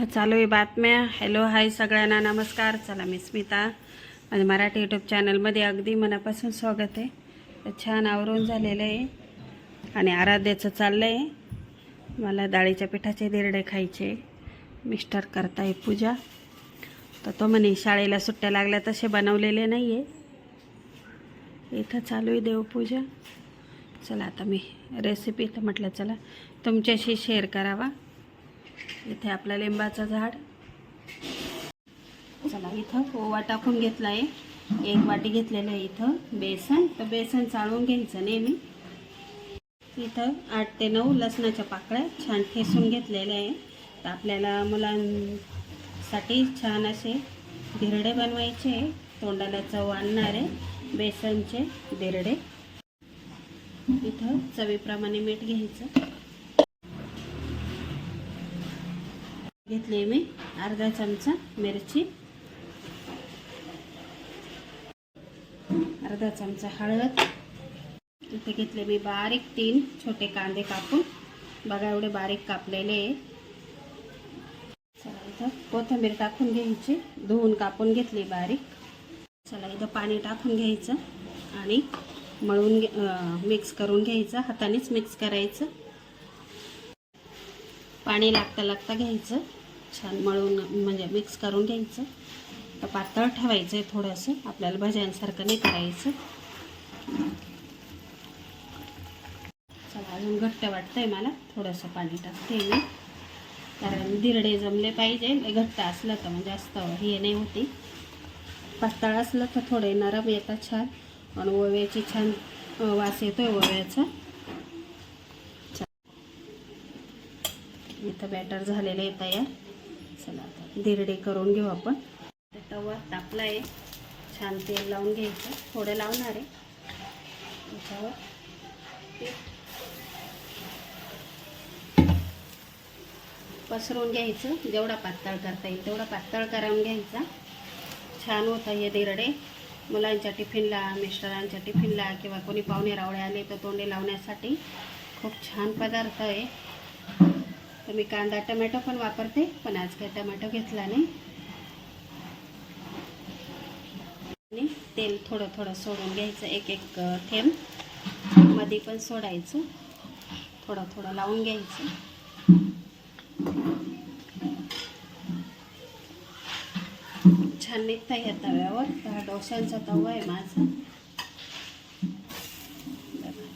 तर चालू आहे बातम्या. हॅलो हाय सगळ्यांना. नमस्कार. चला मी स्मिता. माझ्या मराठी यूट्यूब चॅनलमध्ये अगदी मनापासून स्वागत आहे. तर छान आवरून झालेलं आहे. आणि आराध्याचं चाललं आहे मला डाळीच्या पिठाचे दिरडे खायचे. मिस्टर करताय पूजा. तर तो म्हणे शाळेला सुट्ट्या लागल्या तसे बनवलेले नाही आहे इथं चालू आहे देवपूजा. चला आता मी रेसिपी तर म्हटलं चला. तुमच्याशी शेअर करावा. इथे आपला लिंबाचं झाड. चला इथं ओवा टाकून घेतला आहे एक वाटी घेतलेलं आहे इथं बेसन. तर बेसन चाळून घ्यायचं नेहमी. इथं आठ ते नऊ लसणाच्या पाकळ्या छान ठेसून घेतलेल्या आहे. तर आपल्याला मुलांसाठी छान असे धिरडे बनवायचे तोंडाला चव आणणारे बेसनचे धिरडे. इथं चवीप्रमाणे मीठ घ्यायचं. घेतली मी अर्धा चमचा मिरची अर्धा चमचा हळद. इथे घेतले मी बारीक तीन छोटे कांदे कापून. बघा एवढे बारीक कापलेले चला इथं कोथिंबीर टाकून घ्यायची धुवून कापून घेतली बारीक. चला इथं पाणी टाकून घ्यायचं आणि मळून घे मिक्स करून घ्यायचं हातानेच मिक्स करायचं. पाणी लागता लागता घ्यायचं. छान मळून म्हणजे मिक्स करून घ्यायचं. तर पातळ ठेवायचं आहे थोडंसं. आपल्याला भज्यांसारखं नाही करायचं. चला अजून घट्ट वाटतंय मला. थोडंसं पाणी टाकते मी. कारण दिरडे जमले पाहिजे. घट्ट असलं तर म्हणजे जास्त हे नाही होती. पातळ असलं तर थोडे नरम येतात छान. आणि ओव्याची छान वास येतोय ओव्याचा. इथं बॅटर झालेलं आहे तयार. चला आता. धिरडे करून घेऊ आपण. तवा तापला आहे छान तेल लावून घ्यायचं. थोडं लावणार आहे. त्याच्यावर पसरून घ्यायचं. जेवढा पातळ करता येईल तेवढा पातळ करून घ्यायचा. छान होता हे धिरडे. मुलांच्या टिफिनला मिस्टरांच्या टिफिनला किंवा कोणी पाहुणे रावळे आले तर तोंडे लावण्यासाठी खूप छान पदार्थ आहे. तर मी कांदा टमॅटो पण वापरते पण आज काय टमॅटो घेतला नाही. आणि तेल थोडं थोडं सोडून घ्यायचं एक एक थेंब. मध्ये पण सोडायचं. थोडं थोडं लावून घ्यायचं. छान निघता या तव्यावर. तर हा डोशांचा तवा आहे माझा.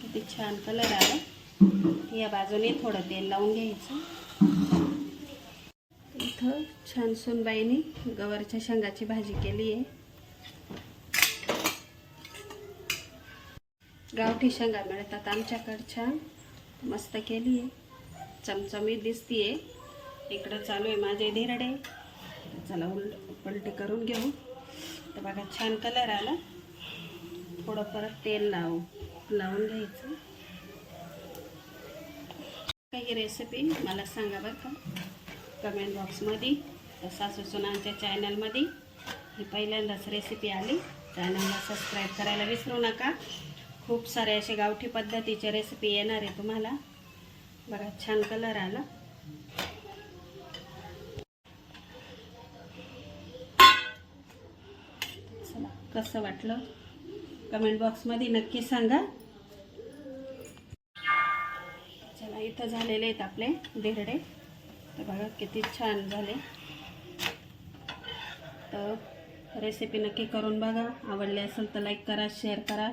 किती छान कलर आला. या बाजूने थोडं तेल लावून घ्यायचं. इथं छान सुनबाईने गवारच्या शेंगाची भाजी केली आहे. गावठी शेंगा मिळतात आमच्याकडच्या. मस्त केली आहे. चमचमीत दिसतीये. इकडं चालू आहे माझे धिरडे. चला उल पलटी करून घेऊ. तर बघा छान कलर आला. थोडं परत तेल लावू लावून घ्यायचं. काही रेसिपी मला सांगा बरं का? कमेंट बॉक्समध्ये तर सासू सुनांच्या चॅनलमध्ये ही पहिल्यांदाच रेसिपी आली. चॅनलला सबस्क्राईब करायला विसरू नका. खूप सारे असे गावठी पद्धतीचे रेसिपी येणार आहे तुम्हाला. बघा छान कलर आला. चला कसं वाटलं? कमेंट बॉक्समध्ये नक्की सांगा. इथं झालेले आहेत आपले धिरडे. तर बघा किती छान झाले. तर रेसिपी नक्की करून बघा. आवडली असेल तर लाईक करा शेअर करा.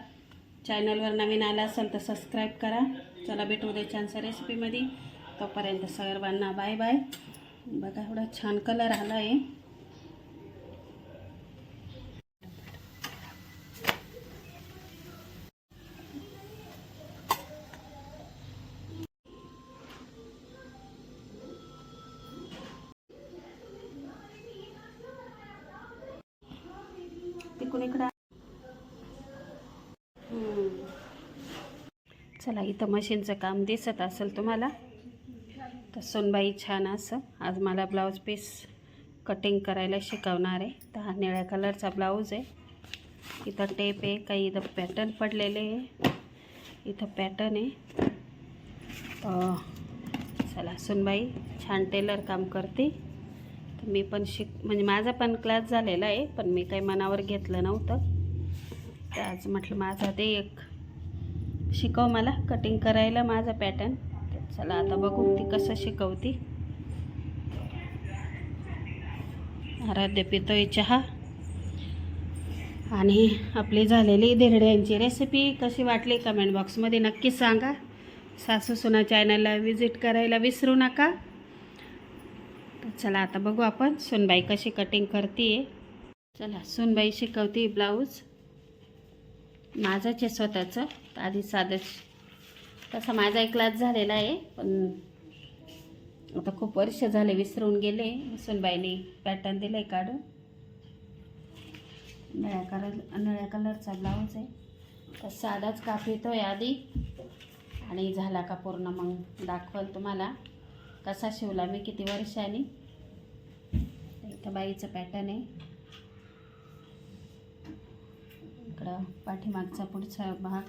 चॅनलवर नवीन आला असेल तर सबस्क्राईब करा. चला भेटू उद्या छानशा रेसिपीमध्ये तोपर्यंत सर्वांना बाय बाय बघा एवढा छान कलर आला आहे तिकडून इकडं. चला इथं मशीनचं काम दिसत असेल तुम्हाला तर सोनबाई छान असं आज मला ब्लाऊज पीस कटिंग करायला शिकवणार आहे. तर हा निळ्या कलरचा ब्लाऊज आहे. इथं टेप आहे काही इथं पॅटर्न पडलेले आहे. इथं पॅटर्न आहे. तर चला सुनबाई छान टेलर काम करते. तर मी पण शिक म्हणजे माझा पण क्लास झालेला आहे पण मी काही मनावर घेतलं नव्हतं. तर आज म्हटलं माझा ते एक शिकव मला कटिंग करायला माझा पॅटर्न चला आता बघू ती कसं शिकवती. आराध्य पितोय चहा. आणि आपली झालेली धिरड्यांची रेसिपी कशी वाटली कमेंट बॉक्समध्ये नक्की सांगा. सासू सुना चॅनलला व्हिजिट करायला विसरू नका. चला आता बघू आपण. सुनबाई कशी कटिंग करते चला सुनबाई शिकवते ब्लाऊज माझंच आहे स्वतःचं. आधी साधंच. तसा माझा एक क्लास झालेला आहे पण आता खूप वर्ष झाले विसरून गेले. सोनबाईने पॅटर्न दिलं आहे काढून. निळ्या कलर निळ्या कलरचा ब्लाऊज आहे. तर साधाच काप येतोय आधी. आणि झाला का पूर्ण मग दाखवल तुम्हाला. कसा शिवला मी किती वर्षांनी. इथं बाईचं पॅटर्न आहे. इकडं पाठीमागचा पुढचा भाग.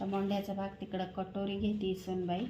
तर मोंड्याचा भाग तिकडं कटोरी घेते सोनबाई